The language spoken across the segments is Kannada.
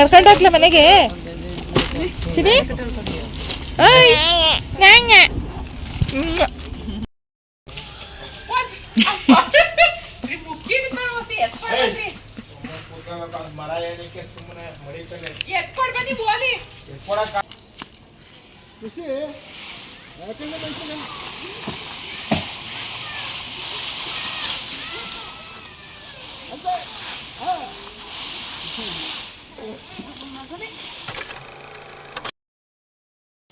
ಕರ್ಕೊಂಡು ಹೋಗ್ಲ ಮನೆಗೆ ಚಿನಿ ಓಯ್ ನ್ಯಾಂಗ ಎತ್ಕೊಡ್ ಬನ್ನಿ ಬೋಲಿ ಖುಷಿ ಯಾಕಂದ್ರೆ ಬೈತಾನೆ? ಅಂತ, ಆ.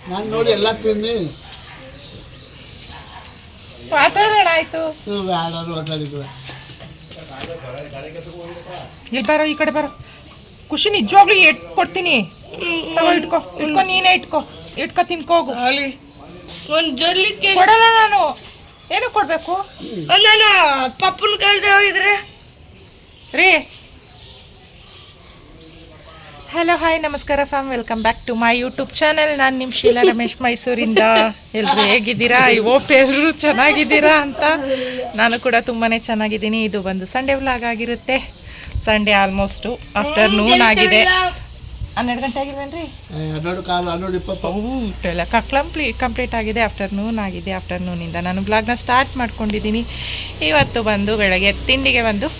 ನಾನು ನೋಡಿ ಎಲ್ಲ ತಿನ್ನಿ. ಮಾತಾಡೋಣ ಆಯ್ತು. ಯಾರು ಮಾತಾಡಿದ್ರು ಇಲ್ಲಿ ಬರೋ ಈ ಕಡೆ ಬರೋ. ಖುಷಿ ನಿಜವಾಗ್ಲೂ ಎಟ್ ಕೊಡ್ತೀನಿ. ತಗೋ ಇಟ್ಕೋ. ಇಟ್ಕೋ ನೀನೇ ಇಟ್ಕೋ. ಇಟ್ಕೋ ತಿನ್ಕೋಗು ಒಂದ್ ಜೊಲ್ಲಿಕ್ಕೆ ಕೊಡಲ್ಲ ನಾನು. ಏನು ಕೊಡ್ಬೇಕು? ನಾನು ಪಪ್ಪನ ಕಳ್ದೆ ಹೋಗಿದ್ರೆ? ರೀ ಹಲೋ ಹಾಯ್ ನಮಸ್ಕಾರ fam welcome back to my YouTube channel ನಾನು ನಿಮ್ಮ ಶೀಲಾ ರಮೇಶ್ ಮೈಸೂರಿಂದ. ಎಲ್ಲರೂ ಹೇಗಿದ್ದೀರಾ? ಐ ಹೋಪ್ ಎಲ್ಲರೂ ಚೆನ್ನಾಗಿದ್ದೀರಾ ಅಂತ. ನಾನು ಕೂಡ ತುಂಬಾ ಚೆನ್ನಾಗಿದ್ದೀನಿ. ಇದು ಬಂದು ಸಂಡೇ ವ್ಲಾಗ್ ಆಗಿರುತ್ತೆ. ಸಂಡೇ ಆಲ್ಮೋಸ್ಟು ಆಫ್ಟರ್ನೂನ್ ಆಗಿದೆ. ಹನ್ನೆರಡು ಗಂಟೆ ಆಗಿಲ್ವೇನ್ರಿ? ಇಪ್ಪತ್ತು. ಎಲ್ಲ ಕಂಪ್ಲೀಟ್ ಕಂಪ್ಲೀಟ್ ಆಗಿದೆ. ಆಫ್ಟರ್ನೂನ್ ಆಗಿದೆ. ಆಫ್ಟರ್ನೂನಿಂದ ನಾನು ಬ್ಲಾಗ್ನ ಸ್ಟಾರ್ಟ್ ಮಾಡ್ಕೊಂಡಿದ್ದೀನಿ. ಇವತ್ತು ಬಂದು ಬೆಳಗ್ಗೆ ತಿಂಡಿಗೆ ಬಂದು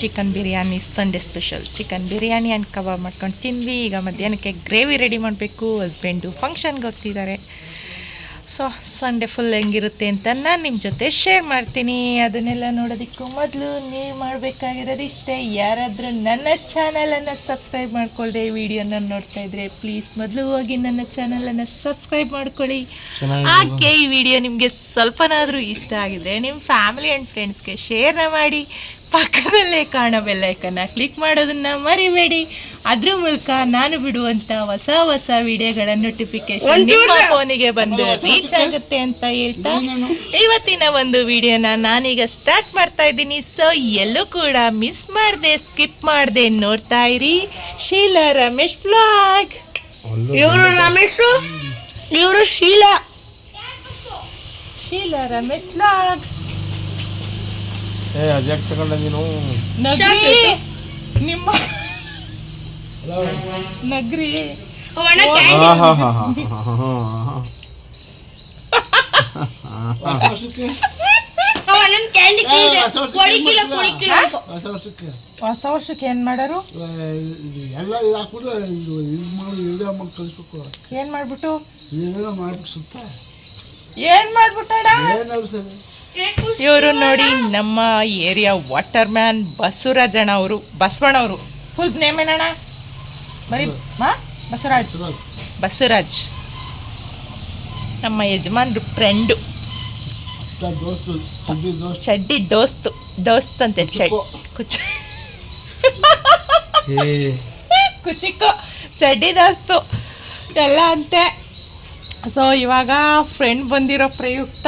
chicken biryani Sunday special chicken biryani and kebab ಮಾಡ್ಕೊಂಡು ತಿಂದ್ವಿ. ಈಗ ಮಧ್ಯಾಹ್ನಕ್ಕೆ ಗ್ರೇವಿ ರೆಡಿ ಮಾಡಬೇಕು. ಹಸ್ಬೆಂಡು ಫಂಕ್ಷನ್ಗೆ ಹೋಗ್ತಿದ್ದಾರೆ. ಸೊ ಸಂಡೇ ಫುಲ್ ಹೆಂಗಿರುತ್ತೆ ಅಂತ ನಾನು ನಿಮ್ಮ ಜೊತೆ ಶೇರ್ ಮಾಡ್ತೀನಿ. ಅದನ್ನೆಲ್ಲ ನೋಡೋದಕ್ಕೂ ಮೊದಲು ನೀವು ಮಾಡಬೇಕಾಗಿರೋದು ಇಷ್ಟೇ. ಯಾರಾದರೂ ನನ್ನ ಚಾನಲನ್ನು ಸಬ್ಸ್ಕ್ರೈಬ್ ಮಾಡ್ಕೊಳ್ಳದೆ ವಿಡಿಯೋನ ನೋಡ್ತಾ ಇದ್ರೆ ಪ್ಲೀಸ್ ಮೊದಲು ಹೋಗಿ ನನ್ನ ಚಾನಲನ್ನು ಸಬ್ಸ್ಕ್ರೈಬ್ ಮಾಡ್ಕೊಳ್ಳಿ. ಹಾಗೆ ಈ ವಿಡಿಯೋ ನಿಮಗೆ ಸ್ವಲ್ಪನಾದರೂ ಇಷ್ಟ ಆಗಿದ್ರೆ ನಿಮ್ಮ ಫ್ಯಾಮಿಲಿ ಆ್ಯಂಡ್ ಫ್ರೆಂಡ್ಸ್ಗೆ ಶೇರ್ನ ಮಾಡಿ. ಪಕ್ಕದಲ್ಲೇ ಕಾಣೋ ಬೆಲ್ಲೈಕನ್ನ ಕ್ಲಿಕ್ ಮಾಡೋದನ್ನ ಮರಿಬೇಡಿ. ಅದ್ರ ಮೂಲಕ ನಾನು ಬಿಡುವಂತ ಹೊಸ ಹೊಸ ವಿಡಿಯೋಗಳ ನೋಟಿಫಿಕೇಶನ್ ನಿಮ್ಮ ಫೋನಿಗೆ ಬಂದು ರೀಚ್ ಆಗುತ್ತೆ ಅಂತ ಹೇಳ್ತಾ ಇವತ್ತಿನ ಒಂದು ವಿಡಿಯೋನ ನಾನೀಗ ಸ್ಟಾರ್ಟ್ ಮಾಡ್ತಾ ಇದ್ದೀನಿ. ಸೊ ಎಲ್ಲೂ ಕೂಡ ಮಿಸ್ ಮಾಡದೆ ಸ್ಕಿಪ್ ಮಾಡದೆ ನೋಡ್ತಾ ಇರಿ. ಶೀಲಾ ರಮೇಶ್ ಬ್ಲಾಗ್ ಇವರು ರಮೇಶ್? ಇವರು ಶೀಲಾ. ಶೀಲಾ ರಮೇಶ್ ಬ್ಲಾಗ್ ಏ ತಗೊಂಡ ನೀನು. ನಗ್ರಿ. ನಿಮ್ಮ ನಗ್ರಿ. ಅವಣ್ಣ ಹಾ ಹಾ ಹಾ ಹಾ ಹೊಸ ವರ್ಷಕ್ಕೆ? ಕ್ಯಾಂಡಿ ವರ್ಷಕ್ಕೆ ಕೊಡಿಕಿಲ್ಲ ಏನ್ ಕೊಡಿಕಿಲ್ಲ ಅನ್ಕೋ ಹೊಸ ವರ್ಷಕ್ಕೆ? ಹೊಸ ವರ್ಷಕ್ಕೆ ಏನ್ ಮಾಡೋರು? ಇದು ಎಲ್ಲ ಇದು ಹಾಕ್ಬಿಟ್ಟು ಇದು ಇದು ಮಾಡಿ ವಿಡಿಯೋ ಮಾಡಿ ಕಳಿಸ್ಬೇಕು. ಏನ್ ಮಾಡ್ಬಿಟ್ಟು? ಏನೇನೋ ಮಾಡ್ಬಿಟ್ಟು ಸುತ್ತ? ಏನ್ ಮಾಡ್ಬಿಟ್ಟ ಏನಾದ್ರು ಸರಿ. ಇವರು ನೋಡಿ ನಮ್ಮ ಏರಿಯಾ ವಾಟರ್ ಮ್ಯಾನ್ ಬಸವರಾಜಣ್ಣ ಅವರು ಬಸವಣ್ಣ ಅವರು. ಫುಲ್ ನೇಮ್ ಏನಣ್ಣ? ಬರೀ ಮಾ? ಬಸವರಾಜ್. ಬಸವರಾಜ್. ನಮ್ಮ ಯಜಮಾನ್ರು ಫ್ರೆಂಡು ಚಡ್ಡಿ ದೋಸ್ತು. ದೋಸ್ತ್ ಅಂತೆ ಚಡ್ ಕುಚ್ ಕುಚಿಕ್ಕು ಚಡ್ಡಿ ದೋಸ್ತು. ಎಲ್ಲ ಅಂತೆ. ಸೊ ಇವಾಗ ಫ್ರೆಂಡ್ ಬಂದಿರೋ ಪ್ರಯುಕ್ತ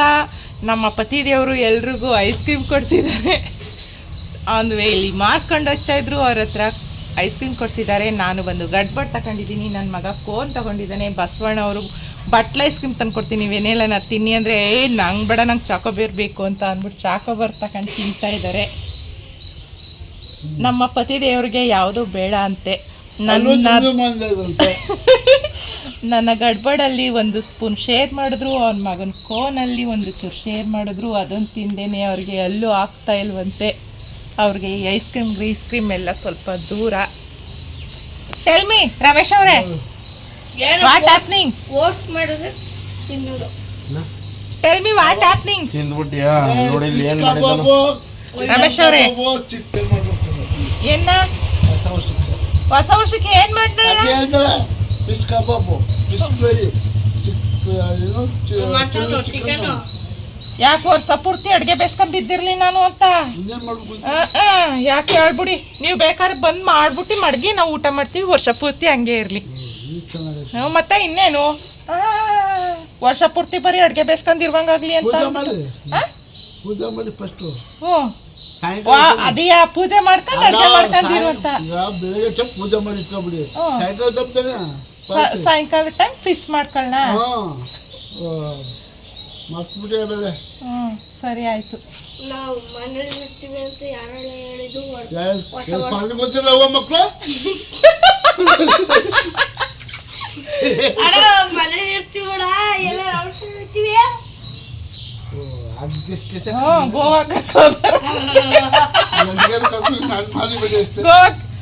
ನಮ್ಮ ಪತಿದೇವರು ಎಲ್ರಿಗೂ ಐಸ್ ಕ್ರೀಮ್ ಕೊಡಿಸಿದ್ದಾರೆ. ಆನ್ ವೇ ಇಲ್ಲಿ ಮಾರ್ಕೊಂಡು ಹೋಗ್ತಾ ಇದ್ರು ಅವ್ರ ಹತ್ರ ಐಸ್ ಕ್ರೀಮ್ ಕೊಡಿಸಿದ್ದಾರೆ. ನಾನು ಬಂದು ಗಡ್ಬಡ್ ತಗೊಂಡಿದ್ದೀನಿ. ನನ್ನ ಮಗ ಫೋನ್ ತಗೊಂಡಿದ್ದಾನೆ. ಬಸವಣ್ಣ ಅವರು ಬಟ್ಲ ಐಸ್ ಕ್ರೀಮ್ ತಂದ್ಕೊಡ್ತೀನಿ ವೆನೇಲನ ತಿನ್ನಿ ಅಂದರೆ ಏ ನಂಗೆ ಬೇಡ ನಂಗೆ ಚಾಕೋಬೇರ್ ಬೇಕು ಅಂತ ಅಂದ್ಬಿಟ್ಟು ಚಾಕೋಬಾರ್ ತಗೊಂಡು ತಿಂತಾ ಇದ್ದಾರೆ ನಮ್ಮ ಪತಿದೇವ್ರಿಗೆ ಯಾವುದು ಬೇಡ ಅಂತೆ. ನನ್ನ ತಿಂದು ನನ್ನ ಗಡ್ಬಡಲ್ಲಿ ಒಂದು ಸ್ಪೂನ್ ಶೇರ್ ಮಾಡಿದ್ರು ಅವನ ಮಗನ ಕೋನಲ್ಲಿ ಒಂದು ಚೂರು ಶೇರ್ ಮಾಡಿದ್ರು ಅದನ್ನು ತಿಂದೇನೆ ಅವ್ರಿಗೆ ಎಲ್ಲೂ ಆಗ್ತಾ ಇಲ್ವಂತೆ. ಅವ್ರಿಗೆ ಈ ಐಸ್ ಕ್ರೀಮ್ ಗ್ರೀಸ್ ಕ್ರೀಮ್ ಎಲ್ಲ ಸ್ವಲ್ಪ ದೂರ. ಟೆಲ್ ಮಿ ರಮೇಶ್ ಅವರೇ ಏನು ವಾಟ್ ಹ್ಯಾಪ್ನಿಂಗ್ ಫೋರ್ಸ್ ಮಾಡಿದ್ರೆ ತಿನ್ನೋದು ಟೆಲ್ ಮಿ ವಾಟ್ ಹ್ಯಾಪ್ನಿಂಗ್ ತಿಂದ್ಬಿಟ್ಟಿಯಾ ನೋಡಿ ಇಲ್ಲಿ ಏನ್ ರಮೇಶ್ ಅವರೇ. ಏನ ಹೊಸ ವರ್ಷಕ್ಕೆ. ಏನ್ ಮಾಡ್ತಾರ ಫಿಶ್ ಕಬಾಬು ಫಿಶ್ ಫ್ರೈ ಯಾಕೆ ವರ್ಷ ಪೂರ್ತಿ ಅಡ್ಗೆ ಬೇಸ್ಕೊಂಡ್ ಬಿದ್ದಿರ್ಲಿ ನಾನು ಅಂತ? ಇನ್ನೇನ್ ಮಾಡ್ಬೇಕು ಆ, ಆ, ಯಾಕೆ ಹೇಳ್ಬಿಡಿ. ನೀವು ಬೇಕಾದ್ರೆ ಬಂದ್ ಮಾಡ್ಬಿಟ್ಟು ಮಡ್ಗಿ ನಾವು ಊಟ ಮಾಡ್ತೀವಿ ವರ್ಷ ಪೂರ್ತಿ ಹಂಗೆ ಇರ್ಲಿ. ಮತ್ತೆ ಇನ್ನೇನು? ವರ್ಷ ಪೂರ್ತಿ ಬರೀ ಅಡ್ಗೆ ಬೇಸ್ಕೊಂಡಿರುವಂಗಾಗ್ಲಿ ಅಂತ ಪೂಜೆ ಮಾಡಿ. ಆ? ಪೂಜೆ ಮಾಡಿ ಫಸ್ಟು ಹ್ಞೂ. ಅದಿಯ ಪೂಜೆ ಮಾಡ್ಕೊಂಡು ಅಡ್ಗೆ ಮಾಡ್ಕೊಂಡಿರುವಂತ ಬೆಳಗ್ಗೆ ಪೂಜೆ ಮಾಡಿ ಇಟ್ಕೊಬಿಡಿ. ಹ್ಮ್. ಸಾಯಂಕಾಲ ತಪ್ತಾನೆ ಸಾಯಂಕಾಲ ಟೈಮ್ ಫಿಕ್ಸ್ ಮಾಡ್ಕೊಳ್ಳೋಣ ಹಾಂ. ಮರ್ತ್ಬಿಟ್ಟೆ ಆಮೇಲೆ ಹ್ಞೂ ಸರಿ ಆಯಿತು. ನಾವು ಮನೇಲಿ ಇರ್ತೀವಿ ಅಂತ ಯಾರೆಲ್ಲ ಹೇಳಿದ್ರು ಹೊಸ ವರ್ಷ ಗೊತ್ತಿಲ್ಲ ಮಕ್ಕಳು ಅಣ್ಣ ಮನೇಲಿ ಇರ್ತೀವಿ ಅಣ್ಣ ಎಲ್ಲ ಔಷಧ ಇರ್ತೀವಿ. ಅದಕ್ಕೆ ಗೋವಾ ಕರ್ಕೊಂಡು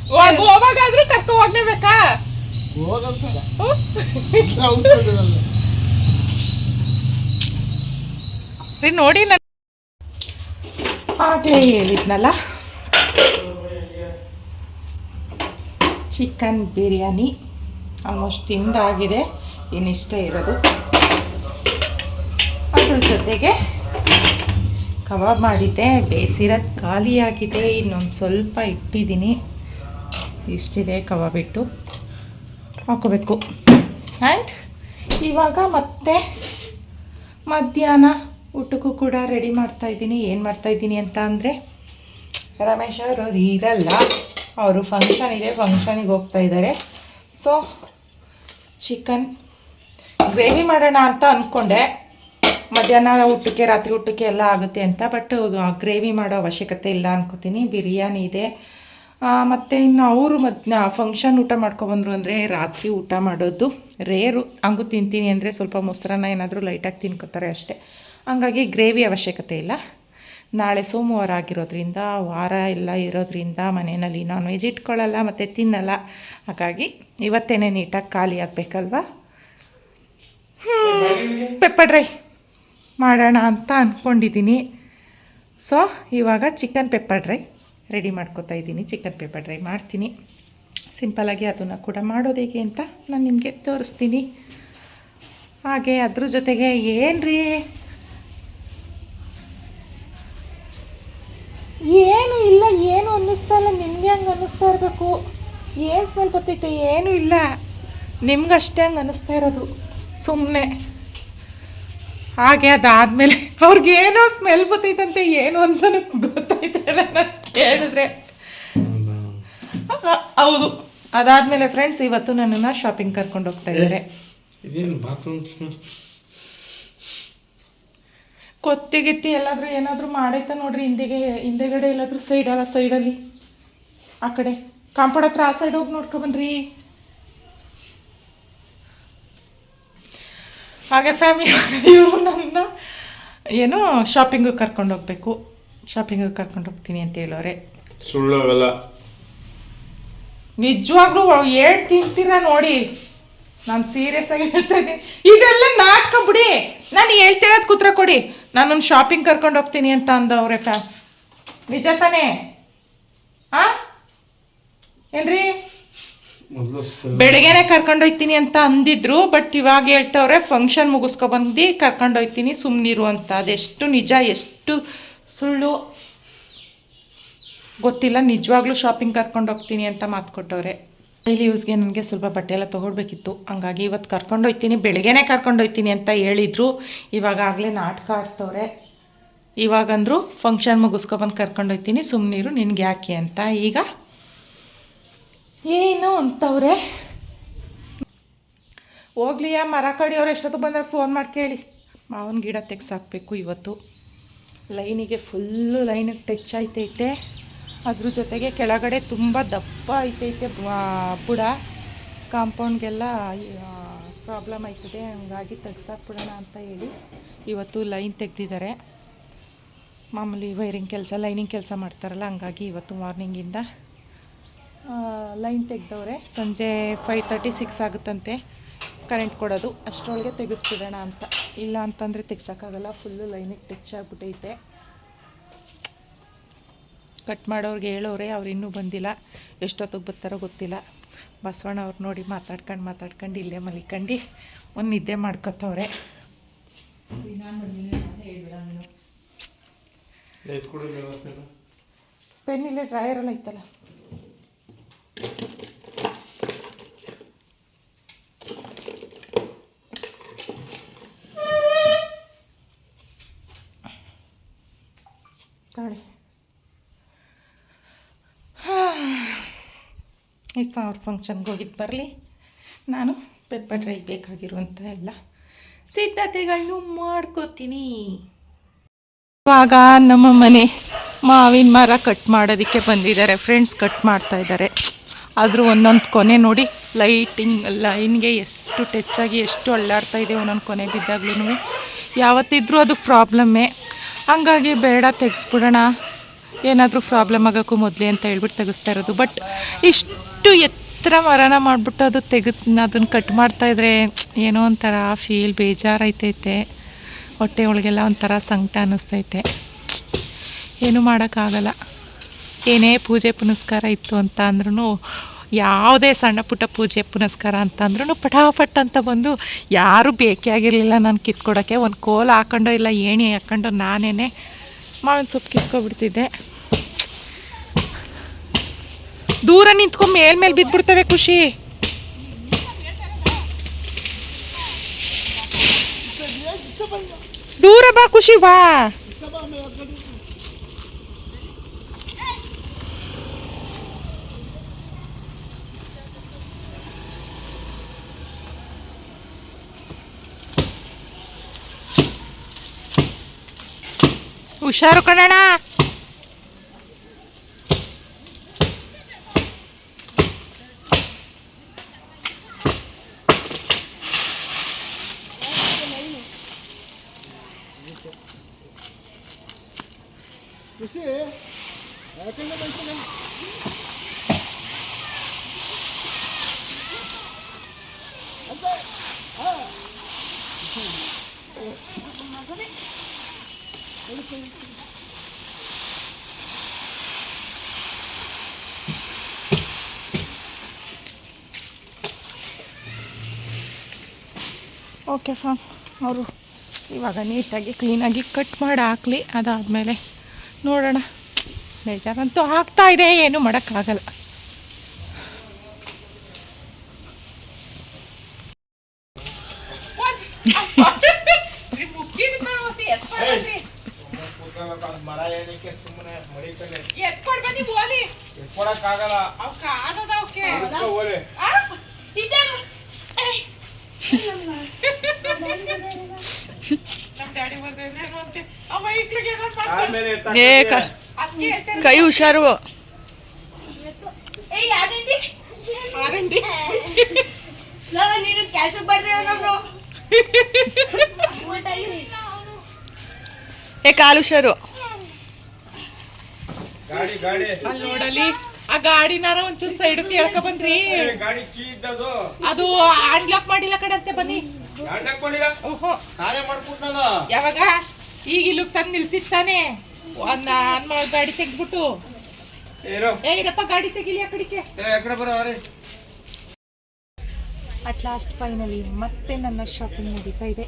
ಗೋವಾ ಗೋವಾಗಾದ್ರೂ ಕರ್ಕೊ ಹೋಗ್ಲೇಬೇಕಾ? ಹೋಗಂತಲ್ಲ. ನೋಡಿ ನಾನು ಆಗಲೇ ಹೇಳಿದ್ನಲ್ಲ? ಚಿಕನ್ ಬಿರಿಯಾನಿ ಆಲ್ಮೋಸ್ಟ್ ತಿಂದಾಗಿದೆ ಇನ್ನಿಷ್ಟೇ ಇರೋದು. ಅದ್ರ ಜೊತೆಗೆ ಕಬಾಬ್ ಮಾಡಿದ್ದೆ. ಬೇಸಿರೋದು ಖಾಲಿಯಾಗಿದೆ. ಇನ್ನೊಂದು ಸ್ವಲ್ಪ ಇಟ್ಟಿದ್ದೀನಿ. ಇಷ್ಟಿದೆ ಕಬಾಬ್ ಇಟ್ಟು ಹಾಕೋಬೇಕು. ಆ್ಯಂಡ್ ಇವಾಗ ಮತ್ತೆ ಮಧ್ಯಾಹ್ನ ಊಟಕ್ಕೂ ಕೂಡ ರೆಡಿ ಮಾಡ್ತಾ ಇದ್ದೀನಿ. ಏನು ಮಾಡ್ತಾಯಿದ್ದೀನಿ ಅಂತ ಅಂದರೆ, ರಮೇಶ್ ಅವರು ಇರಲ್ಲ. ಅವರು ಫಂಕ್ಷನ್ ಇದೆ ಫಂಕ್ಷನಿಗೆ ಹೋಗ್ತಾ ಇದ್ದಾರೆ. ಸೊ ಚಿಕನ್ ಗ್ರೇವಿ ಮಾಡೋಣ ಅಂತ ಅಂದ್ಕೊಂಡೆ ಮಧ್ಯಾಹ್ನ ಊಟಕ್ಕೆ, ರಾತ್ರಿ ಊಟಕ್ಕೆ ಎಲ್ಲ ಆಗುತ್ತೆ ಅಂತ ಬಟ್ ಗ್ರೇವಿ ಮಾಡೋ ಅವಶ್ಯಕತೆ ಇಲ್ಲ ಅನ್ಕೋತೀನಿ. ಬಿರಿಯಾನಿ ಇದೆ. ಮತ್ತು ಇನ್ನು ಅವರು ಮಧ್ಯ ಫಂಕ್ಷನ್ ಊಟ ಮಾಡ್ಕೊಬಂದ್ರು ಅಂದರೆ ರಾತ್ರಿ ಊಟ ಮಾಡೋದು. ರೇರು ಹಂಗೂ ತಿಂತೀನಿ ಅಂದರೆ ಸ್ವಲ್ಪ ಮೊಸರನ್ನ ಏನಾದರೂ ಲೈಟಾಗಿ ತಿನ್ಕೋತಾರೆ ಅಷ್ಟೇ. ಹಂಗಾಗಿ ಗ್ರೇವಿ ಅವಶ್ಯಕತೆ ಇಲ್ಲ. ನಾಳೆ ಸೋಮವಾರ ಆಗಿರೋದ್ರಿಂದ, ವಾರ ಎಲ್ಲ ಇರೋದ್ರಿಂದ ಮನೆಯಲ್ಲಿ ನಾನ್ ವೆಜ್ ಇಟ್ಕೊಳ್ಳಲ್ಲ, ಮತ್ತು ತಿನ್ನಲ್ಲ. ಹಾಗಾಗಿ ಇವತ್ತೇನೆ ನೀಟಾಗಿ ಖಾಲಿ ಆಗಬೇಕಲ್ವಾ? ಪೆಪ್ಪರ್ ಡ್ರೈ ಮಾಡೋಣ ಅಂತ ಅಂದ್ಕೊಂಡಿದ್ದೀನಿ ಸೊ ಇವಾಗ ಚಿಕನ್ ಪೆಪ್ಪರ್ ಡ್ರೈ ರೆಡಿ ಮಾಡ್ಕೋತಾ ಇದ್ದೀನಿ. ಚಿಕನ್ ಪೇಪರ್ ಡ್ರೈ ಮಾಡ್ತೀನಿ. ಸಿಂಪಲಾಗಿ ಅದನ್ನು ಕೂಡ ಮಾಡೋದು ಹೇಗೆ ಅಂತ ನಾನು ನಿಮಗೆ ತೋರಿಸ್ತೀನಿ. ಹಾಗೆ ಅದ್ರ ಜೊತೆಗೆ ಏನು ರೀ ಏನು ಇಲ್ಲ, ಏನು ಅನ್ನಿಸ್ತಾ ಇಲ್ಲ, ನಿಮಗೆ ಹಂಗೆ ಅನ್ನಿಸ್ತಾ ಇರಬೇಕು? ಏನು ಸ್ಮೆಲ್ ಬರ್ತೈತೆ, ಏನೂ ಇಲ್ಲ. ನಿಮ್ಗಷ್ಟೇ ಹಂಗೆ ಅನ್ನಿಸ್ತಾ ಇರೋದು. ಸುಮ್ಮನೆ ಹಾಗೆ ಅದಾದಮೇಲೆ ಅವ್ರಿಗೆ ಏನೋ ಸ್ಮೆಲ್ ಬರ್ತೈತಂತೆ, ಏನು ಅಂತಲೂ ಗೊತ್ತಾಯ್ತಲ್ಲ ನಾನು ಕೇಳಿದ್ರೆ. ಅ- ಹೌದು. ಅದಾದ್ಮೇಲೆ ಫ್ರೆಂಡ್ಸ್ ಇವತ್ತು ನನ್ನನ್ನು ಶಾಪಿಂಗ್ ಕರ್ಕೊಂಡು ಹೋಗ್ತಾ ಇದ್ದಾರೆ. ಕೊತ್ತಿ ಗಿತ್ತಿ ಎಲ್ಲಾದ್ರೂ ಏನಾದರೂ ಮಾಡೈತ ನೋಡ್ರಿ ಹಿಂದೆಗೆ ಹಿಂದೆಗಡೆ ಎಲ್ಲಾದ್ರೂ ಸೈಡ್ ಅಲ್ಲ ಸೈಡಲ್ಲಿ ಆ ಕಡೆ. ಕಾಂಪೌಂಡ್ ಹತ್ರ ಆ ಸೈಡ್ ಹೋಗಿ ನೋಡ್ಕೊಬಂದ್ರಿ ಹಾಗೆ ಫ್ಯಾಮಿಲಿ ಇವರು ನನ್ನ ಏನು ಶಾಪಿಂಗ್ ಕರ್ಕೊಂಡು ಹೋಗ್ಬೇಕು. ಶಾಪಿಂಗಿಗೆ ಕರ್ಕೊಂಡು ಹೋಗ್ತೀನಿ ಅಂತ ಹೇಳೋರೆ. ಸುಳ್ಳು ಅವೆಲ್ಲ ನಿಜವಾಗ್ಲೂ ಏಟ್ ತಿಂತೀರಾ ನೋಡಿ. ನಾನು ಸೀರಿಯಸ್ ಆಗಿ ಹೇಳ್ತಾ ಇದ್ದೀನಿ. ಇದೆಲ್ಲ ನಾಟಕ ಬಿಡಿ. ನಾನು ಹೇಳ್ತಿರೋದು ಕೂತ್ರ ಕೊಡಿ. ನಾನೊಂದು ಶಾಪಿಂಗ್ ಕರ್ಕೊಂಡು ಹೋಗ್ತೀನಿ ಅಂತ ಅಂದವ್ರೆ ಫ್ಯಾ ನಿಜ ತಾನೇ? ಆ? ಏನ್ರಿ? ಬೆಳಗ್ಗೆನೆ ಕರ್ಕೊಂಡೋಗ್ತೀನಿ ಅಂತ ಅಂದಿದ್ರು ಬಟ್ ಇವಾಗ ಹೇಳ್ತವ್ರೆ ಫಂಕ್ಷನ್ ಮುಗಿಸ್ಕೊಬಂದು ಬಂದು ಹೋಗ್ತೀನಿ ಸುಮ್ಮನಿರು ಅಂತ. ಅದೆಷ್ಟು ನಿಜ ಎಷ್ಟು ಸುಳ್ಳು ಗೊತ್ತಿಲ್ಲ, ನಿಜವಾಗ್ಲೂ ಶಾಪಿಂಗ್ ಕರ್ಕೊಂಡು ಹೋಗ್ತೀನಿ ಅಂತ ಮಾತು ಕೊಟ್ಟವ್ರೆ. ಡೈಲಿ ಯೂಸ್ಗೆ ನನಗೆ ಸ್ವಲ್ಪ ಬಟ್ಟೆ ಎಲ್ಲ ತೊಗೊಳ್ಬೇಕಿತ್ತು. ಹಂಗಾಗಿ ಇವತ್ತು ಕರ್ಕೊಂಡೋಗ್ತೀನಿ ಕರ್ಕೊಂಡು ಹೋಗ್ತೀನಿ ಅಂತ ಹೇಳಿದರು. ಇವಾಗ ಆಗಲೇ ನಾಟಕ ಆಡ್ತವ್ರೆ. ಇವಾಗಂದರೂ ಫಂಕ್ಷನ್ ಮುಗಿಸ್ಕೊಬಂದು ಕರ್ಕೊಂಡು ಹೋಗ್ತೀನಿ ಸುಮ್ಮನಿರು ನಿನ್ಗೆ ಯಾಕೆ ಅಂತ. ಈಗ ಏನು ಅಂತವ್ರೆ? ಹೋಗ್ಲಿಯಾ? ಮರ ಕಡಿಯವ್ರು ಎಷ್ಟೊತ್ತು ಬಂದರೆ ಫೋನ್ ಮಾಡಿ ಕೇಳಿ. ಮಾವನ ಗಿಡ ತೆಗ್ಸಾಕಬೇಕು ಇವತ್ತು. ಲೈನಿಗೆ ಫುಲ್ಲು ಲೈನಿಗೆ ಟಚ್ ಆಯ್ತೈತೆ. ಅದ್ರ ಜೊತೆಗೆ ಕೆಳಗಡೆ ತುಂಬ ದಪ್ಪ ಆಯ್ತೈತೆ ಬುಡ. ಕಾಂಪೌಂಡ್ಗೆಲ್ಲ ಪ್ರಾಬ್ಲಮ್ ಆಯ್ತದೆ. ಹಂಗಾಗಿ ತೆಗ್ಸಾಕ್ಬಿಡೋಣ ಅಂತ ಹೇಳಿ ಇವತ್ತು ಲೈನ್ ತೆಗೆದಿದ್ದಾರೆ. ಮಾಮೂಲಿ ವೈರಿಂಗ್ ಕೆಲಸ, ಲೈನಿಂಗ್ ಕೆಲಸ ಮಾಡ್ತಾರಲ್ಲ, ಹಂಗಾಗಿ ಇವತ್ತು ಮಾರ್ನಿಂಗಿಂದ ಲೈನ್ ತೆಗ್ದವ್ರೆ. ಸಂಜೆ ಫೈವ್ ತರ್ಟಿ ಸಿಕ್ಸ್ ಆಗುತ್ತಂತೆ. ಕರೆಂಟ್ ಕೊಡೋದು. ಅಷ್ಟರೊಳಗೆ ತೆಗೆಸ್ಬಿಡೋಣ ಅಂತ. ಇಲ್ಲ ಅಂತಂದರೆ ತೆಗ್ಸೋಕ್ಕಾಗಲ್ಲ ಫುಲ್ಲು ಲೈನಿಗೆ ಟಚ್ ಆಗಿಬಿಟ್ಟೈತೆ ಕಟ್ ಮಾಡೋರಿಗೆ ಹೇಳೋರೆ ಅವ್ರು ಇನ್ನೂ ಬಂದಿಲ್ಲ. ಎಷ್ಟೊತ್ತಿಗೆ ಬರ್ತಾರೋ ಗೊತ್ತಿಲ್ಲ. ಬಸವಣ್ಣ ಅವ್ರು ನೋಡಿ ಮಾತಾಡ್ಕೊಂಡು ಮಾತಾಡ್ಕೊಂಡು ಇಲ್ಲೇ ಮಲಿಕೊಂಡು ಒಂದು ನಿದ್ದೆ ಮಾಡ್ಕೊತವ್ರೆ. ಪೆನ್ ಇಲ್ಲೇ ಡ್ರಾಯರಲ್ಲಿ ಐತಲ್ಲ. ಈಗ ಅವ್ರ ಫಂಕ್ಷನ್ಗೆ ಹೋಗಿದ್ದು ಬರಲಿ ನಾನು ಪೆಪ್ಪರ್ ಡ್ರೈ ಬೇಕಾಗಿರುವಂಥ ಎಲ್ಲ ಸಿದ್ಧತೆಗಳನ್ನು ಮಾಡ್ಕೋತೀನಿ. ಇವಾಗ ನಮ್ಮ ಮನೆ ಮಾವಿನ ಮರ ಕಟ್ ಮಾಡೋದಕ್ಕೆ ಬಂದಿದ್ದಾರೆ. ಫ್ರೆಂಡ್ಸ್ ಕಟ್ ಮಾಡ್ತಾ ಇದ್ದಾರೆ. ಆದರೂ ಒಂದೊಂದು ಕೊನೆ ನೋಡಿ ಲೈಟಿಂಗ್ ಲೈನ್ಗೆ ಎಷ್ಟು ಟಚ್ ಆಗಿ ಎಷ್ಟು ಅಳ್ಳಾಡ್ತಾ ಇದೆ ಒಂದೊಂದು ಕೊನೆ ಬಿದ್ದಾಗ್ಲೂ ಯಾವತ್ತಿದ್ರೂ ಅದು ಪ್ರಾಬ್ಲಮ್ಮೇ ಹಂಗಾಗಿ ಬೇಡ, ತೆಗೆಸ್ಬಿಡೋಣ. ಏನಾದರೂ ಪ್ರಾಬ್ಲಮ್ ಆಗೋಕ್ಕೂ ಮೊದಲೇ ಅಂತ ಹೇಳ್ಬಿಟ್ಟು ತೆಗೆಸ್ತಾ ಇರೋದು. ಬಟ್ ಇಷ್ಟು ಎತ್ತರ ಮರಣ ಮಾಡಿಬಿಟ್ಟು ಅದು ತೆಗೆದು ಅದನ್ನು ಕಟ್ ಮಾಡ್ತಾ ಇದ್ರೆ ಏನೋ ಒಂಥರ ಫೀಲ್ ಬೇಜಾರೈತೈತೆ ಹೊಟ್ಟೆ ಒಳಗೆಲ್ಲ ಒಂಥರ ಸಂಕಟ ಅನ್ನಿಸ್ತೈತೆ. ಏನೂ ಮಾಡೋಕ್ಕಾಗಲ್ಲ. ಏನೇ ಪೂಜೆ ಪುನಸ್ಕಾರ ಇತ್ತು ಅಂತ ಅಂದ್ರೂ ಯಾವುದೇ ಸಣ್ಣ ಪುಟ್ಟ ಪೂಜೆ ಪುನಸ್ಕಾರ ಅಂತ ಅಂದ್ರೂ ಪಟಾಫಟ್ ಅಂತ ಬಂದು ಯಾರೂ ಬೇಕೇ ಆಗಿರಲಿಲ್ಲ ನಾನು ಕಿತ್ಕೊಡೋಕ್ಕೆ. ಒಂದು ಕೋಲ ಹಾಕೊಂಡು ಇಲ್ಲ ಏಣಿ ಹಾಕೊಂಡು ನಾನೇ ಮಾವಿನ ಸೊಪ್ಪು ಕಿತ್ಕೊಬಿಡ್ತಿದ್ದೆ. ದೂರ ನಿಂತ್ಕೊಂಡು ಮೇಲ್ಮೇಲೆ ಬಿದ್ದುಬಿಡ್ತವೆ ಖುಷಿ. ದೂರ ಬಾ ಖುಷಿ ಬಾ. ಹುಷಾರು ಕಣಣ್ಣ. ಫಾಮ್ ಅವರು ಇವಾಗ ನೀಟಾಗಿ ಕ್ಲೀನಾಗಿ ಕಟ್ ಮಾಡಿ ಹಾಕ್ಲಿ. ಅದಾದಮೇಲೆ ನೋಡೋಣ. ಬೇಜಾರಂತೂ ಆಗ್ತಾ ಇದೆ ಏನು ಮಾಡೋಕ್ಕಾಗಲ್ಲ. ಮರ ಹೇಳಿಕೆ ಸುಮ್ಮನೆ ಮಡಿತಾನೆ ಎತ್ಕೊಂಡು ಬನ್ನಿ ಓದಿ ಎತ್ಕೊಳಕ್ಕಾಗಲ್ಲ ಅವಕ್ಕೆ ಆದದ ಅವಕ್ಕೆ ಎತ್ಕೊ ಹೋಗ್ಲಿ. ನಮ್ಮ ಡ್ಯಾಡಿ ಬರ್ದೇನೇನು ಅಂತೆ ಅವ ಇಟ್ಲಿಗೆ ಕಾಲ್ ಮೇಲೆ ಎತ್ತಾಕ್ ಏ ಹೋಗಿ. ಕ- ಅದಕ್ಕೆ ಕೈ ಹುಷಾರು ಏಯ್ ಯಾವ್ದಂಡಿ ಆರಂಡಿ ಲೋ ನೀನು ಕೆಲ್ಸಕ್ಕೆ ಬರ್ತೀವಿ ನಾವು ಕೈ ಹುಷಾರು. ಏ ಕಾಲು ಹುಷಾರು. ಗಾಡಿ ಗಾಡಿ. ಅಲ್ಲಿ ನೋಡಲಿ ಆ ಗಾಡಿನಾರ ಒಂಚೂರು ಸೈಡ್ ಕೇಳ್ಕೊ ಬನ್ರಿ. ಗಾಡಿ ಕೀ ಅದು ಅನ್ಲಾಕ್ ಮಾಡಿಲ್ಲ ಕಡಂತೆ ಬನ್ನಿ. ಗಾಡಿ ಹಾಕೊಂಡಿಲ್ಲ ಓಹೋ. ನಾನೇ ಮಾಡ್ಬಿಟ್ನಲ್ಲ ಯಾವಾಗ? ಈಗ ಇಲ್ಲಿ ತಂದು ನಿಲ್ಸಿತ್ತಾನೆ ಗಾಡಿ ತೆಗ್ದ್ಬಿಟ್ಟು. ಏರೋ ಏ ಇರಪ್ಪ ಗಾಡಿ ತೆಗಿಲಿ ಆ ಕಡಿಕೆ ಅಟ್ ಲಾಸ್ಟ್ ಫೈನಲಿ ಮತ್ತೆ ನನ್ನ ಶಾಪಿಂಗ್ ನಡೀತಾ ಇದೆ.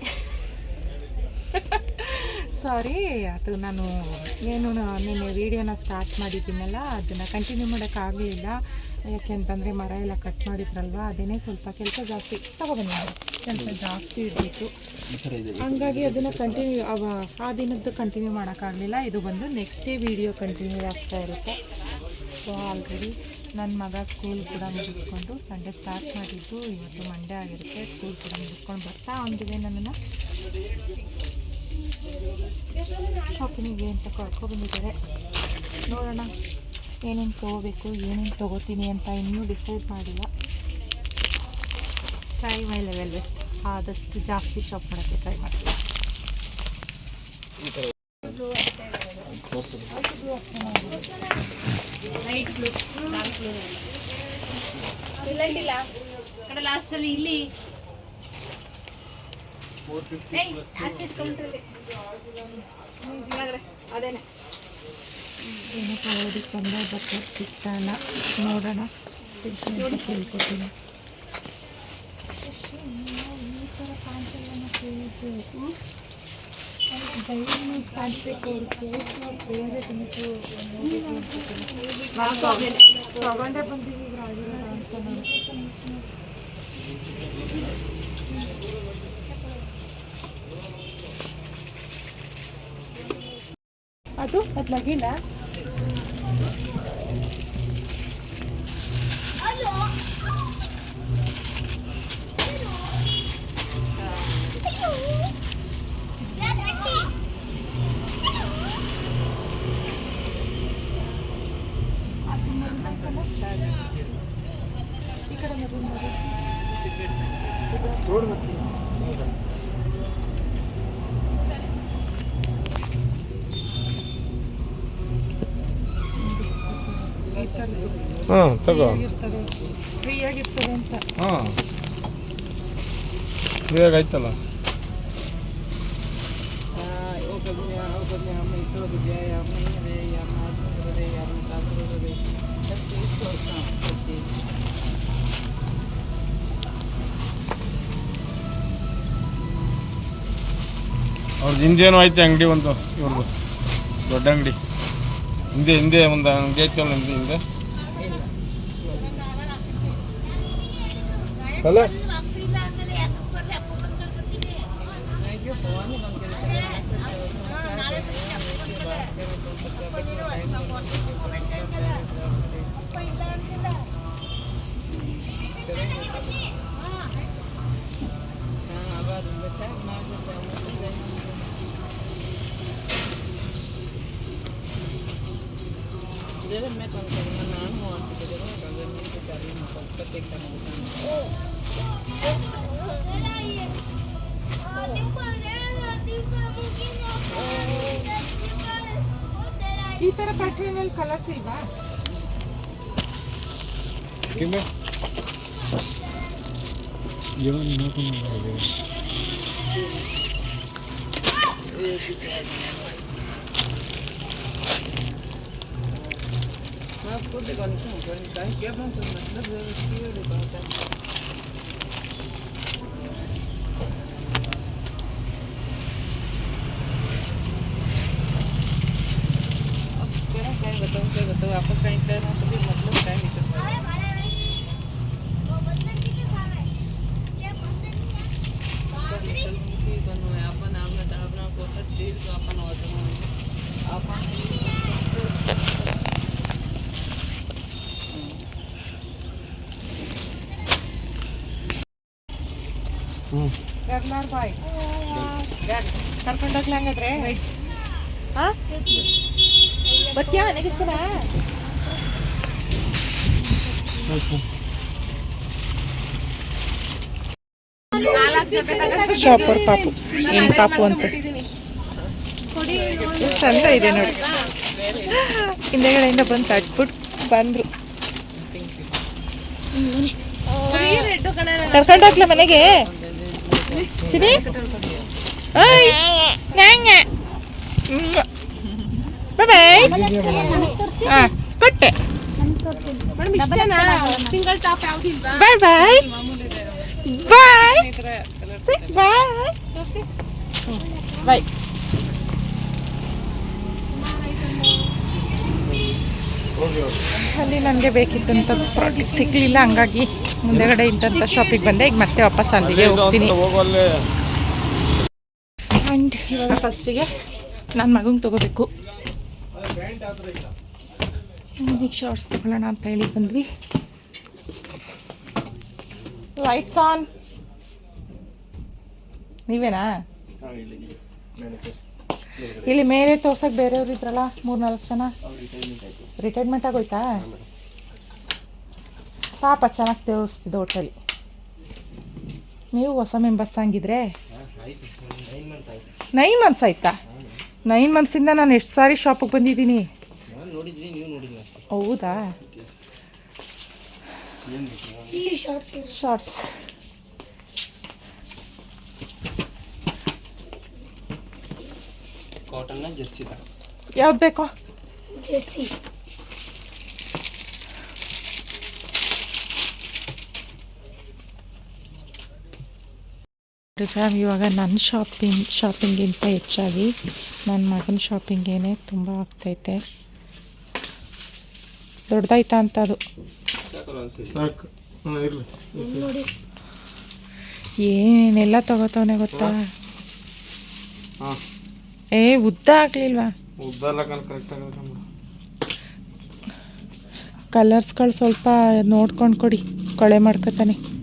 ಸಾರಿ ಅದು ನಾನು ಏನು ನಿನ್ನೆ ವೀಡಿಯೋನ ಸ್ಟಾರ್ಟ್ ಮಾಡಿದ್ದೀನಲ್ಲ ಅದನ್ನು ಕಂಟಿನ್ಯೂ ಮಾಡೋಕ್ಕಾಗಲಿಲ್ಲ. ಯಾಕೆಂತಂದರೆ ಮರ ಎಲ್ಲ ಕಟ್ ಮಾಡಿದ್ರಲ್ವ? ಅದೇನೇ ಸ್ವಲ್ಪ ಕೆಲಸ ಜಾಸ್ತಿ. ತಗೊಬನ್ನಿ ಕೆಲಸ ಜಾಸ್ತಿ ಇದ್ದಿತ್ತು ಹಂಗಾಗಿ ಅದನ್ನು ಕಂಟಿನ್ಯೂ ಅವ ಆ ದಿನದ್ದು ಕಂಟಿನ್ಯೂ ಮಾಡೋಕ್ಕಾಗಲಿಲ್ಲ. ಇದು ಬಂದು ನೆಕ್ಸ್ಟ್ ಡೇ ವೀಡಿಯೋ ಕಂಟಿನ್ಯೂ ಆಗ್ತಾ ಇರುತ್ತೆ. ಸೊ ಆಲ್ರೆಡಿ ನನ್ನ ಮಗ ಸ್ಕೂಲ್ ಕೂಡ ಮುಗಿಸ್ಕೊಂಡು ಸಂಡೇ ಸ್ಟಾರ್ಟ್ ಮಾಡಿದ್ದು. ಇವತ್ತು ಮಂಡೇ ಆಗಿರುತ್ತೆ. ಸ್ಕೂಲ್ ಕೂಡ ಮುಗಿಸ್ಕೊಂಡು ಬರ್ತಾ ಒಂದಿದೆ ನನ್ನನ್ನು. ಶಾಪಿಂಗಿಗೆ ಅಂತ ಕರ್ಕೊಬಂದಿದ್ದಾರೆ ನೋಡೋಣ. ಏನೇನು ತೊಗೋಬೇಕು ಏನೇನು ತೊಗೋತೀನಿ ಅಂತ ಇನ್ನೂ ಡಿಸೈಡ್ ಮಾಡಿಲ್ಲ. ಟ್ರೈ ಮೈ ಲೆವೆಲ್ ಬೆಸ್ಟ್ ಆದಷ್ಟು ಜಾಸ್ತಿ ಶಾಪ್ ಮಾಡೋಕ್ಕೆ ಟ್ರೈ ಮಾಡ್ತೀನಿ. ಇಲ್ಲ. ಕಡೆ ಲಾಸ್ಟಲ್ಲಿ ಇಲ್ಲಿ ಅದೇನೆ. ಏನೋ ತೊಗೊಳೋದಕ್ಕೆ ಬಂದರೆ ಬಟ್ಟೆ ಸಿಗ್ತಾಯಿಲ್ಲ ನೋಡೋಣ. ಸಿಗ್ತೀನಿ ಕೇಳ್ಕೊತೀನಿ ಈ ಥರ ಪ್ಯಾಂಟೆಲ್ಲ ಕೇಳಿದ್ದು ಡೈಲಿ ಪ್ಯಾಂಟ್ ಬೇಕು ಕೇಸ್ ಬೇರೆ ತಿಂತು ತಗೊಂಡೇ ಬಂದೀವಿ ಈಗ ಆಗಿಲ್ಲ ಅಂತ ನಾನು ಅದು ಬದಲಾಗಿಲ್ಲ ಹಾಂ ತಗೋ. ಇರ್ತದೆ ಫ್ರೀಯಾಗಿರ್ತದೆ ಅಂತ. ಹಾಂ ಫ್ರೀಯಾಗಿ ಆಯ್ತಲ್ಲ ಅವ್ರದ್ದು ಏನೋ ಐತೆ ಅಂಗಡಿ ಒಂದು ಇವ್ರದ್ದು ದೊಡ್ಡ ಅಂಗಡಿ. ಹಿಂದೆ ಹಿಂದೆ ಒಂದು ಅಂಗಡಿ ಐತಲ್ಲ ಹಿಂದೆ ಹಿಂದೆ? 好嘞 ಅಲ್ಲ ಈ ಥರ ಪ್ಯಾಟ್ರನಲ್ಲಿ ಕಲರ್ಸ್ ಇಲ್ವಾ 어디 가니까 그러니까 깨방 좀 넣어서 끼우려고 하잖아. ಕರ್ಕೊಂಡೋಗ್ಲಿ ಹಂಗಾದ್ರೆ ಹಾಂ ಬತ್ತೀಯಾ ನನಗೆ ಚಲ ಶಾಪರ್ ಪಾಪು. ಏನು ಪಾಪು ಅಂತ. ಚಂದ ಇದೆ ನೋಡಿ. ಹಿಂದೆಗಡೆಯಿಂದ ಬಂದು ತಟ್ಬಿಟ್ಟು ಬಂದ್ರು. ಕರ್ಕೊಂಡೋಗ್ಲ ಮನೆಗೆ. ಚಿನಿ ಓಯ್ ನ್ಯಾಂಗೆ ಬಾಯ್ ಹಾಂ ಕೊಟ್ಟೆ ಸಿಂಗಲ್ ಟಾಪ್ ಯಾವ್ದಿಲ್ವಾ ಬಾಯ್ ಬಾಯ್ ಬಾಯ್ ಬಾಯ್ ಬಾಯ್ ಅಲ್ಲಿ ನನಗೆ ಬೇಕಿದ್ದಂಥ ಪ್ರಾಡಕ್ಟ್ ಸಿಗಲಿಲ್ಲ ಹಂಗಾಗಿ ಮುಂದೆಗಡೆ ಇದ್ದಂಥ ಶಾಪಿಗೆ ಬಂದೆ. ಈಗ ಮತ್ತೆ ವಾಪಸ್ ಅಲ್ಲಿಗೆ ಹೋಗ್ತೀನಿ. ಹೋಗೋಲ್ಲೇ ಆ್ಯಂಡ್ ಇವಾಗ ಫಸ್ಟಿಗೆ ನನ್ನ ಮಗಂಗೆ ತೊಗೋಬೇಕು. ಈಗ ಶಾರ್ಟ್ಸ್ ತೊಗೊಳ್ಳೋಣ ಅಂತ ಹೇಳಿ ಬಂದ್ವಿ. ಲೈಟ್ಸ್ ಆನ್ ನೀವೇನಾ? ಇಲ್ಲಿ ಮೇಲೆ ತೋರ್ಸಕ್ಕೆ ಬೇರೆಯವ್ರು ಇದ್ರಲ್ಲ ಮೂರ್ನಾಲ್ಕು ಜನ? ರಿಟೈರ್ಮೆಂಟ್ ಆಗೋಯ್ತಾ? ಪಾಪ ಚೆನ್ನಾಗಿ ತೋರಿಸ್ತಿದ್ದೆ ಹೋಟೆಲ್ ನೀವು ಹೊಸ ಮೆಂಬರ್ಸ್ ಹಂಗಿದ್ರೆ? ನೈನ್ ಮಂತ್ಸ್ ಆಯ್ತಾ. ನೈನ್ ಮಂತ್ಸಿಂದ ನಾನು ಎಷ್ಟು ಸಾರಿ ಶಾಪಿಗೆ ಬಂದಿದ್ದೀನಿ? ಹೌದಾ? ಇಲ್ಲಿ ಶಾರ್ಟ್ಸ್ ಶಾರ್ಟ್ಸ್ ಜರ್ಸಿ ಜರ್ಸಿದ ಯಾವ್ದು ಬೇಕೋ? ಜೆರ್ಸಿ. ಫ್ಯಾಮ್ ಇವಾಗ ನನ್ನ ಶಾಪಿಂಗ್ ಶಾಪಿಂಗಿಂತ ಹೆಚ್ಚಾಗಿ ನನ್ನ ಮಗನ ಶಾಪಿಂಗೇನೆ ತುಂಬ ಆಗ್ತೈತೆ. ದೊಡ್ಡದಾಯ್ತಾ ಅಂತ ಅದು? ಏನೆಲ್ಲ ತಗೋತವನೆ ಗೊತ್ತಾ? ಏ ಉದ್ದ ಆಗ್ಲಿಲ್ವಾ? ಕಲರ್ಸ್ಗಳು ಸ್ವಲ್ಪ ನೋಡ್ಕೊಂಡು ಕೊಡಿ. ಕೊಳೆ ಮಾಡ್ಕೊತಾನೆ.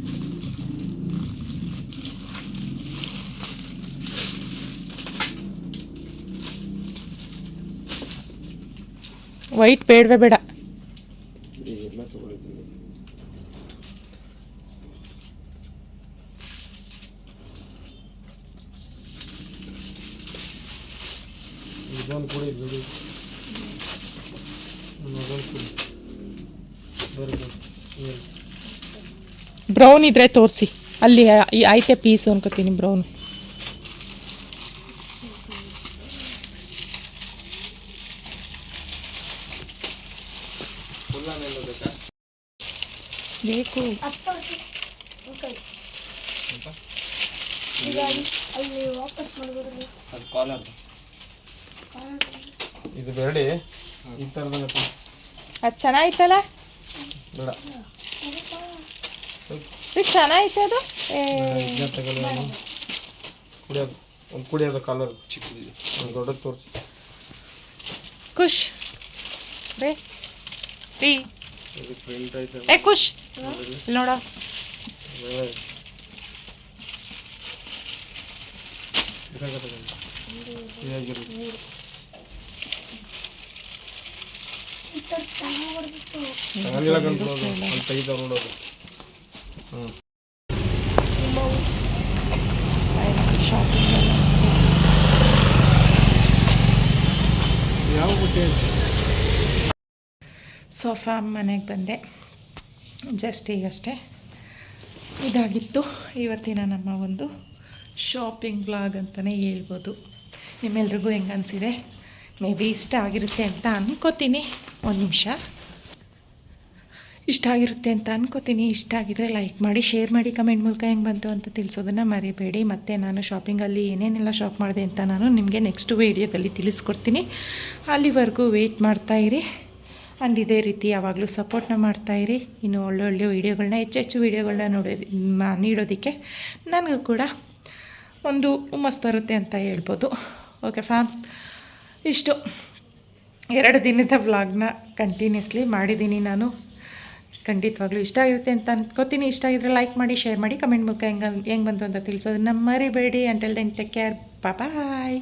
ವೈಟ್ ಬೇಡವೇ ಬೇಡ. ಬ್ರೌನ್ ಇದ್ರೆ ತೋರಿಸಿ. ಅಲ್ಲಿ ಐತೆ ಪೀಸು ಅನ್ಕೋತೀನಿ ಬ್ರೌನ್ ಬೇಕು. ಅಲ್ಲಿ ವಾಪಸ್ ಅದು ಕಾಲರ್ ಇದು ಬೇಡಿ. ಈ ಥರದ ಅದು? ಚೆನ್ನಾಗಿತ್ತಲ್ಲ ಬೇಡ ಇದು ಚೆನ್ನಾಗಿತ್ತು ಅದು ಕುಡಿಯೋದು ಒಂದು ಕುಡಿಯೋದು ಕಾಲರ್ ಚಿಕ್ಕದಿದೆ ಒಂದು ದೊಡ್ಡದು ತೋರಿಸಿ. ಖುಷ್ ರೇ ರೀ ಇದು ಪ್ರಿಂಟ್ ಐತೆ ಏ ಖುಷ್ ಇಲ್ಲಿ ನೋಡೋ ಒಳ್ಳೆ ಇದಾಗ ತಗೊಳ್ಳಿ ಹೇಗಿರುತ್ತೆ ಈ ಥರ ಚೆನ್ನಾಗಿ ಅಂತ ತೆಗಿತಾವ ನೋಡೋದು ಹ್ಞೂ ಶಾಪಿಂಗ್ ಯಾವ ಬುಟ್ಟಿ ಸೋಫಾ ಮನೆಗೆ ಬಂದೆ. ಜಸ್ಟ್ ಈಗಷ್ಟೇ ಇದಾಗಿತ್ತು. ಇವತ್ತಿನ ನಮ್ಮ ಒಂದು ಶಾಪಿಂಗ್ ಬ್ಲಾಗ್ ಅಂತಲೇ ಹೇಳ್ಬೋದು. ನಿಮ್ಮೆಲ್ರಿಗೂ ಹೆಂಗೆ ಅನಿಸಿದೆ? ಮೇ ಬಿ ಇಷ್ಟ ಆಗಿರುತ್ತೆ ಅಂತ ಅಂದ್ಕೋತೀನಿ ಒಂದು ನಿಮಿಷ. ಇಷ್ಟ ಆಗಿರುತ್ತೆ ಅಂತ ಅನ್ಕೋತೀನಿ. ಇಷ್ಟ ಆಗಿದ್ರೆ ಲೈಕ್ ಮಾಡಿ ಶೇರ್ ಮಾಡಿ ಕಮೆಂಟ್ ಮೂಲಕ ಹೆಂಗೆ ಬಂತು ಅಂತ ತಿಳಿಸೋದನ್ನು ಮರಿಬೇಡಿ. ಮತ್ತು ನಾನು ಶಾಪಿಂಗಲ್ಲಿ ಏನೇನೆಲ್ಲ ಶಾಪ್ ಮಾಡಿದೆ ಅಂತ ನಾನು ನಿಮಗೆ ನೆಕ್ಸ್ಟ್ ವೀಡಿಯೋದಲ್ಲಿ ತಿಳಿಸ್ಕೊಡ್ತೀನಿ. ಅಲ್ಲಿವರೆಗೂ ವೆಯ್ಟ್ ಮಾಡ್ತಾಯಿರಿ ಆ್ಯಂಡ್ ಇದೇ ರೀತಿ ಯಾವಾಗಲೂ ಸಪೋರ್ಟ್ನ ಮಾಡ್ತಾಯಿರಿ ಇನ್ನು ಒಳ್ಳೊಳ್ಳೆ ವೀಡಿಯೋಗಳನ್ನ ಹೆಚ್ಚೆಚ್ಚು ಹೆಚ್ಚು ವೀಡಿಯೋಗಳನ್ನ ನೋಡೋದು ನೀಡೋದಕ್ಕೆ ನನಗೂ ಕೂಡ ಒಂದು ಹುಮ್ಮಸ್ ಬರುತ್ತೆ ಅಂತ ಹೇಳ್ಬೋದು. ಓಕೆ ಫ್ಯಾಮ್ ಇಷ್ಟು. ಎರಡು ದಿನದ ವ್ಲಾಗ್ನ ಕಂಟಿನ್ಯೂಸ್ಲಿ ಮಾಡಿದ್ದೀನಿ ನಾನು. ಖಂಡಿತವಾಗ್ಲೂ ಇಷ್ಟ ಆಗಿರುತ್ತೆ ಅಂತ ಅನ್ಕೊತೀನಿ. ಇಷ್ಟ ಆಗಿದ್ರೆ ಲೈಕ್ ಮಾಡಿ ಶೇರ್ ಮಾಡಿ ಕಮೆಂಟ್ ಮುಖ ಹೆಂಗೆ ಹೆಂಗೆ ಬಂತು ಅಂತ ತಿಳಿಸೋದು ನಮ್ಮ ಮರಿಬೇಡಿ until then take care bye